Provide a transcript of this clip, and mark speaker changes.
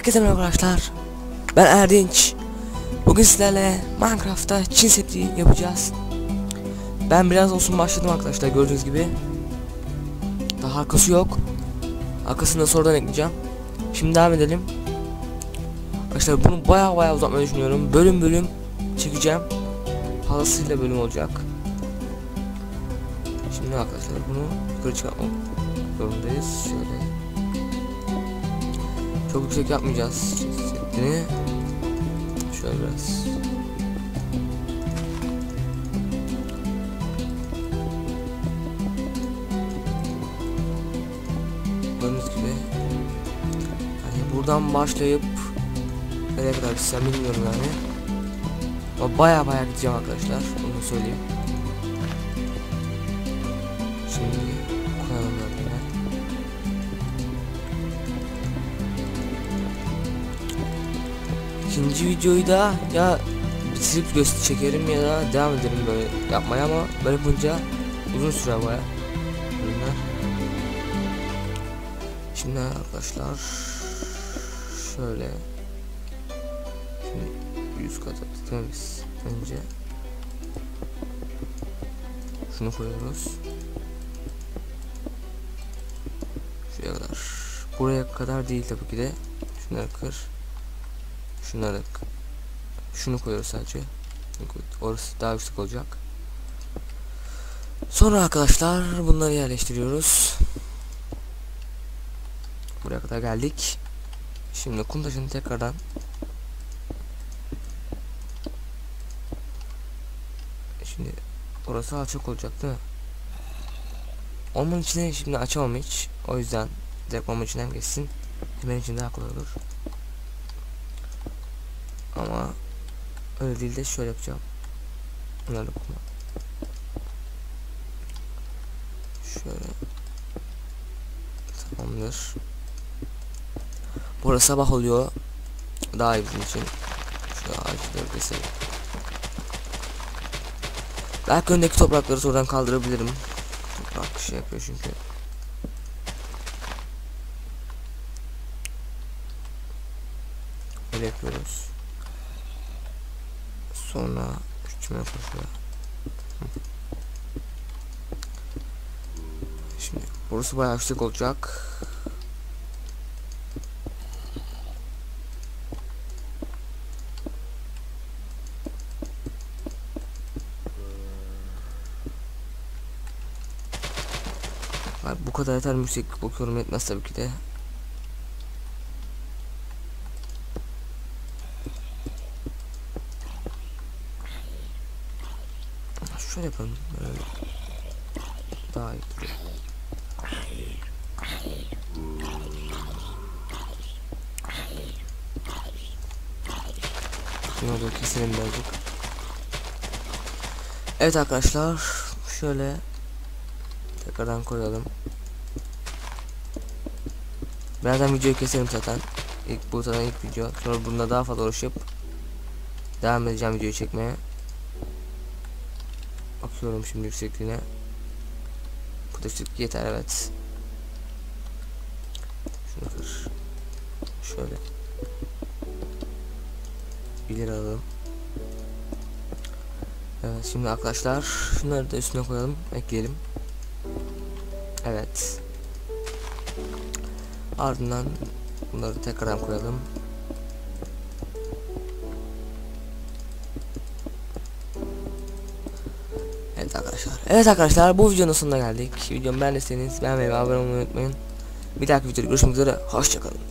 Speaker 1: Herkese merhaba arkadaşlar. Ben Erdinç. Bugün sizlerle Minecraft'ta Çin seti yapacağız. Ben biraz olsun başladım arkadaşlar gördüğünüz gibi. Daha arkası yok. Arkasını da sonradan ekleyeceğim. Şimdi devam edelim. Arkadaşlar bunu baya baya uzatmayı düşünüyorum. Bölüm bölüm çekeceğim. Fazlasıyla bölüm olacak. Şimdi arkadaşlar bunu yukarı çıkartmak zorundayız. Şöyle çok yüksek yapmayacağız setini. Şöyle biraz. Gördüğünüz gibi hani buradan başlayıp nereye kadar gitsem bilmiyorum yani. Ama baya baya gideceğim arkadaşlar. Onu söyleyeyim. Şimdi İkinci videoyu da ya bitirip göster çekerim ya da devam ederim böyle yapmaya ama böyle yapınca uzun süre baya ürünler. Şimdi arkadaşlar şöyle. Şimdi 100 kat temiz. Önce şunu koyuyoruz. Şuraya kadar. Buraya kadar değil tabii ki de. Şunları kır şunları şunu koyuyoruz sadece. Orası daha yüksek olacak. Sonra arkadaşlar bunları yerleştiriyoruz. Buraya kadar geldik. Şimdi kum taşını tekrardan şimdi orası açık olacak değil mi? Onun içine şimdi açamam hiç. O yüzden direkt onun içinden geçsin. Hemen için daha kolay olur ama öyle değil de şöyle yapacağım. Bunları okuma. Şöyle. Tamamdır. Burası sabah oluyor. Daha iyi bizim için. Şu ağaçları keselim. Belki öndeki toprakları oradan kaldırabilirim. Toprak şey yapıyor çünkü. Böyle yapıyoruz. Sonra üçüme koşuyor. Şimdi burası bayağı yüksek olacak. Abi bu kadar yeter yüksek bakıyorum etmez tabii ki de. Şöyle yapalım. Böyle. Daha iyi. Şunu da keselim birazcık. Evet arkadaşlar. Şöyle. Tekrardan koyalım. Birazdan videoyu keserim zaten. İlk bu zaten ilk video. Sonra bunda daha fazla uğraşıp devam edeceğim videoyu çekmeye. Bakıyorum şimdi yüksekliğine. Bu da yükseklik yeter evet. Şunu kır. Şöyle. İleri alalım. Evet şimdi arkadaşlar şunları da üstüne koyalım ekleyelim. Evet. Ardından bunları tekrardan koyalım. Evet arkadaşlar. Evet arkadaşlar bu videonun sonuna geldik. Videomu beğendiyseniz beğenmeyi ve abone olmayı unutmayın. Bir dahaki videoda görüşmek üzere. Hoşçakalın.